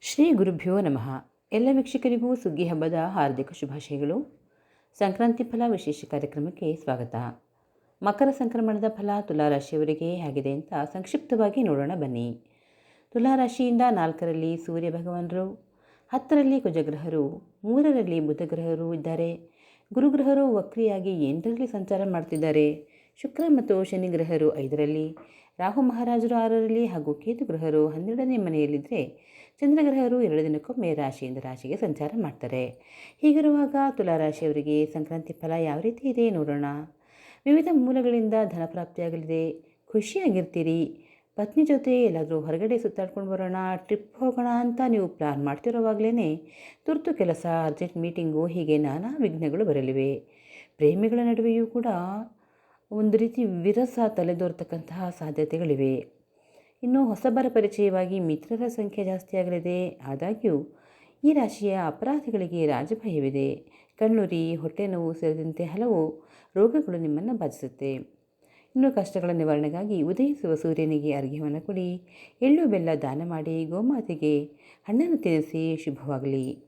ಶ್ರೀ ಗುರುಭ್ಯೋ ನಮಃ. ಎಲ್ಲ ವೀಕ್ಷಕರಿಗೂ ಸುಗ್ಗಿ ಹಬ್ಬದ ಹಾರ್ದಿಕ ಶುಭಾಶಯಗಳು. ಸಂಕ್ರಾಂತಿ ಫಲ ವಿಶೇಷ ಕಾರ್ಯಕ್ರಮಕ್ಕೆ ಸ್ವಾಗತ. ಮಕರ ಸಂಕ್ರಮಣದ ಫಲ ತುಲಾರಾಶಿಯವರಿಗೆ ಹೇಗಿದೆ ಅಂತ ಸಂಕ್ಷಿಪ್ತವಾಗಿ ನೋಡೋಣ ಬನ್ನಿ. ತುಲಾರಾಶಿಯಿಂದ ನಾಲ್ಕರಲ್ಲಿ ಸೂರ್ಯ ಭಗವಾನರು, ಹತ್ತರಲ್ಲಿ ಕುಜಗ್ರಹರು, ಮೂರರಲ್ಲಿ ಬುಧಗ್ರಹರು ಇದ್ದಾರೆ. ಗುರುಗ್ರಹರು ವಕ್ರಿಯಾಗಿ ಎಂಟರಲ್ಲಿ ಸಂಚಾರ ಮಾಡ್ತಿದ್ದಾರೆ. ಶುಕ್ರ ಮತ್ತು ಶನಿ ಗ್ರಹರು ಐದರಲ್ಲಿ. ರಾಹು ಮಹಾರಾಜರು ಆರರಲ್ಲಿ ಹಾಗೂ ಕೇತು ಗ್ರಹರು ಹನ್ನೆರಡನೇ ಮನೆಯಲ್ಲಿದ್ದರೆ ಚಂದ್ರಗ್ರಹರು ಎರಡು ದಿನಕ್ಕೊಮ್ಮೆ ರಾಶಿಯಿಂದ ರಾಶಿಗೆ ಸಂಚಾರ ಮಾಡ್ತಾರೆ. ಹೀಗಿರುವಾಗ ತುಲಾರಾಶಿಯವರಿಗೆ ಸಂಕ್ರಾಂತಿ ಫಲ ಯಾವ ರೀತಿ ಇದೆ ನೋಡೋಣ. ವಿವಿಧ ಮೂಲಗಳಿಂದ ಧನಪ್ರಾಪ್ತಿಯಾಗಲಿದೆ ಖುಷಿಯಾಗಿರ್ತೀರಿ. ಪತ್ನಿ ಜೊತೆ ಎಲ್ಲಾದರೂ ಹೊರಗಡೆ ಸುತ್ತಾಡ್ಕೊಂಡು ಬರೋಣ ಟ್ರಿಪ್ ಹೋಗೋಣ ಅಂತ ನೀವು ಪ್ಲ್ಯಾನ್ ಮಾಡ್ತಿರೋವಾಗಲೇ ತುರ್ತು ಕೆಲಸ ಅರ್ಜೆಂಟ್ ಮೀಟಿಂಗು ಹೀಗೆ ನಾನಾ ವಿಘ್ನಗಳು ಬರಲಿವೆ. ಪ್ರೇಮಿಗಳ ನಡುವೆಯೂ ಕೂಡ ಒಂದು ರೀತಿ ವಿರಸ ತಲೆದೋರ್ತಕ್ಕಂತಹ ಸಾಧ್ಯತೆಗಳಿವೆ. ಇನ್ನು ಹೊಸಬರ ಪರಿಚಯವಾಗಿ ಮಿತ್ರರ ಸಂಖ್ಯೆ ಜಾಸ್ತಿಯಾಗಲಿದೆ ಆದಾಗ್ಯೂ, ಈ ರಾಶಿಯ ಅಪರಾಧಿಗಳಿಗೆ ರಾಜಭಯವಿದೆ. ಕಣ್ಣುರಿ, ಹೊಟ್ಟೆ ನೋವು ಸೇರಿದಂತೆ ಹಲವು ರೋಗಗಳು ನಿಮ್ಮನ್ನು ಬಾಧಿಸುತ್ತೆ. ಇನ್ನು ಕಷ್ಟಗಳ ನಿವಾರಣೆಗಾಗಿ ಉದಯಿಸುವ ಸೂರ್ಯನಿಗೆ ಅರ್ಘ್ಯವನ್ನು ಕೊಡಿ. ಎಳ್ಳು ಬೆಲ್ಲ ದಾನ ಮಾಡಿ ಗೋಮಾತೆಗೆ ಹಣ್ಣನ್ನು ತಿನ್ನಿಸಿ ಶುಭವಾಗಲಿ.